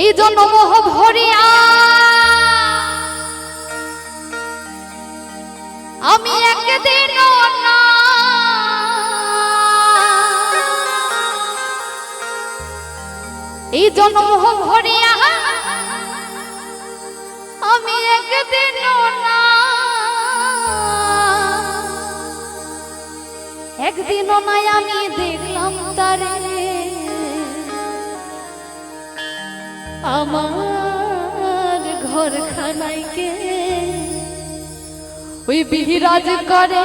এই জনমোহ ভরিয়া। আমি একদিন এই ভরিয়া। আমি একদিন একদিন নাই আমি দেখলাম তারে। আমার ঘর খানাইকে ওই বিহিরাজ করে